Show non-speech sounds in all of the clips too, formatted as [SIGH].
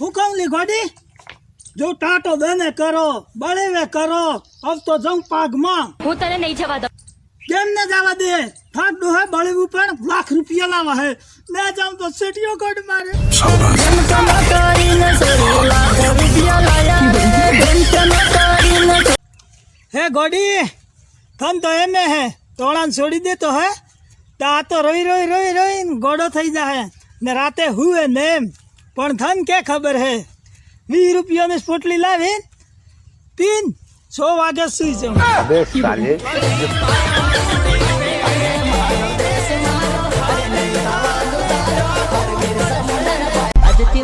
હું કહું લી ગોડી જો ટાટો દને કરો બળેવે કરો હવે તો જઉં પાગમાં. હું તને નહીં જવા દઉં. કેમ ને જવા દે? થાક ડોહે બળેવું પણ લાખ રૂપિયા લાવા હે. લે જાઉં તો સીટીઓ કોડ મારે. હે ગોડી થન તો એમે હે તોળાન છોડી દે તો હે. તો આ તો રોઈ રોઈ રોઈ રોઈ ગોડો થઈ જાય ને રાતે હુએ ને એમ. પણ થન કે ખબર હે? વીસ રૂપિયાની પોટલી લાવી, પીન, છ વાગે સુઈ જાઉં. अबे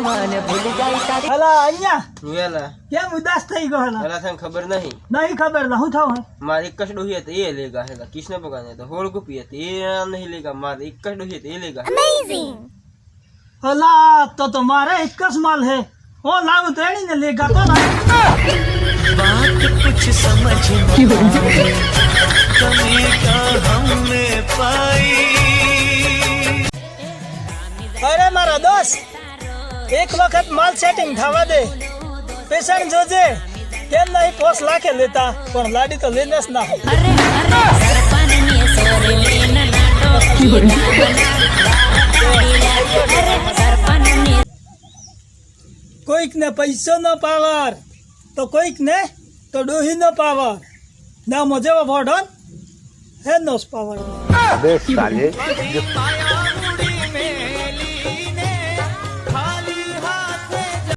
साले હલા અહીંયા વેલા કેમ ઉદાસ થઈ ગયો હલા પેલા તને ખબર નહીં નહીં ખબર ના હું થાવ હે મારે એક જ ડોહી હતી એ લેગા હેલા કૃષ્ણ ભગવાન હતા હોળ ગુપી હતી એ નહીં લેગા મારે એક જ ડોહી હતી એ લેગા હલા તો તો મારે એક જ માલ હે ઓ લાવું તેડી ને લેગા તો ના અરે [LAUGHS] મારા દોસ્ત એક વખત માલ સેટિંગ થવા દે. પેશન્ટ જોજે. કેમ નહીં પોસ લાખે લેતા પણ લાડી તો લઈને જ ના કોઈકને પૈસોનો પાવર તો કોઈકને તો ડોહીનો પાવર. ના મજેવો ભોડન હે નોસ પાવર